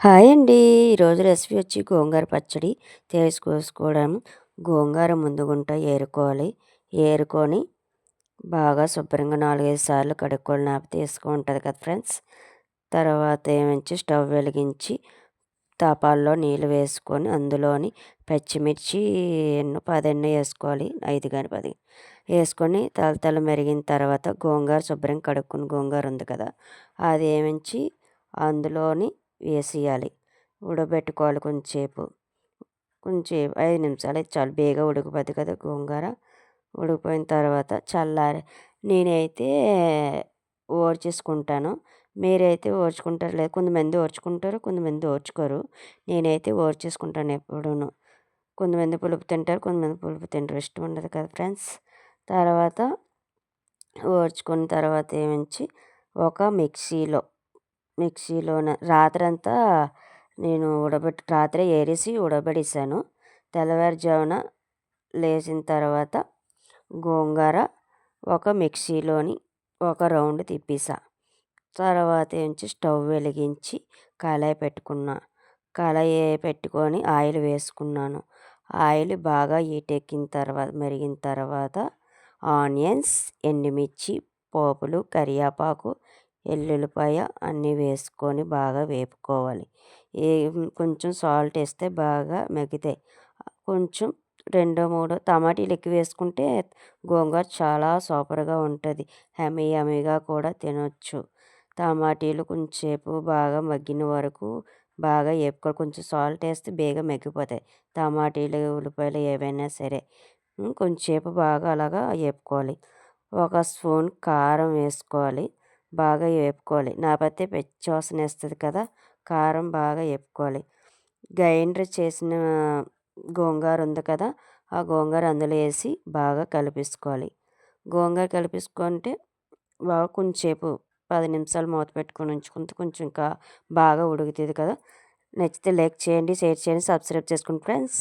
Hi అండి. ఈరోజు recipe వచ్చి గోంగూర పచ్చడి. చేసుకోసుకోవడం గోంగూర ముందుగుంట ఏరుకోవాలి. ఏరుకొని బాగా శుభ్రంగా నాలుగైదు సార్లు కడుక్కొని నాపి తీసుకుంటుంది కదా ఫ్రెండ్స్. తర్వాత ఏమించి స్టవ్ వెలిగించి తాపాల్లో నీళ్ళు వేసుకొని అందులోని పచ్చిమిర్చి ఎన్నో పదెన్నో వేసుకోవాలి. ఐదు కానీ పది. వేసుకొని తలతల మెరిగిన తర్వాత గోంగూర శుభ్రంగా కడుక్కుని గోంగూర ఉంది కదా. అది ఏమించి అందులోని వేసేయాలి. ఉడకబెట్టుకోవాలి కొంచెంసేపు. కొంచెంసేపు ఐదు నిమిషాలు అయితే చాలు. బేగా ఉడికిపోద్ది కదా గోంగూర. ఉడికిపోయిన తర్వాత చల్లారి నేనైతే ఓర్చేసుకుంటాను. మీరైతే ఓర్చుకుంటారు లేదు కొంతమంది ఓర్చుకుంటారు కొంతమంది ఓర్చుకోరు. నేనైతే ఓర్చేసుకుంటాను ఎప్పుడూను. కొంతమంది పులుపు తింటారు కొంతమంది పులుపు తింటారు ఇష్టం ఉండదు కదా ఫ్రెండ్స్. తర్వాత ఓర్చుకున్న తర్వాత ఏమించి ఒక మిక్సీలో మిక్సీలోన రాత్రంతా నేను ఉడబెట్టి రాత్రే ఏరేసి ఉడబెట్టేసాను తెల్లవారుజామున లేచిన తర్వాత గోంగూర ఒక మిక్సీలోని ఒక రౌండ్ తిప్పేసా తర్వాత ఏంచి స్టవ్ వెలిగించి కళాయి పెట్టుకున్నా. కళాయి పెట్టుకొని ఆయిల్ వేసుకున్నాను. ఆయిల్ బాగా ఈటెక్కిన తర్వాత మరిగిన తర్వాత ఆనియన్స్ ఎండుమిర్చి పోపులు కరివేపాకు ఎల్లుల్లిపాయ అన్నీ వేసుకొని బాగా వేపుకోవాలి. ఏ కొంచెం సాల్ట్ వేస్తే బాగా మగ్గుతాయి కొంచెం రెండో మూడో టమాటీలు ఎక్కువ వేసుకుంటే గోంగూర చాలా సూపర్గా ఉంటుంది. యమ్మీ యమ్మీగా కూడా తినొచ్చు. టమాటీలు కొంచెంసేపు బాగా మగ్గిన వరకు బాగా వేపుకోవాలి. కొంచెం సాల్ట్ వేస్తే బేగా మగ్గిపోతాయి టమాటీలు ఉల్లిపాయలు ఏవైనా సరే కొంచెంసేపు బాగా అలాగా వేపుకోవాలి. ఒక స్పూన్ కారం వేసుకోవాలి. బాగా వేపుకోవాలి నాపైతే పచ్చి వాసన వేస్తుంది కదా కారం బాగా వేపుకోవాలి గ్రైండర్ చేసిన గోంగూర ఉంది కదా ఆ గోంగూర అందులో వేసి బాగా కలిపేసుకోవాలి. గోంగూర కలిపేసుకుంటే బాగా కొంచెంసేపు పది నిమిషాలు మూత పెట్టుకొని ఉంచుకుంటే కొంచెం ఇంకా బాగా ఉడుకుతుంది కదా. నచ్చితే లైక్ చేయండి షేర్ చేయండి సబ్స్క్రైబ్ చేసుకోండి ఫ్రెండ్స్.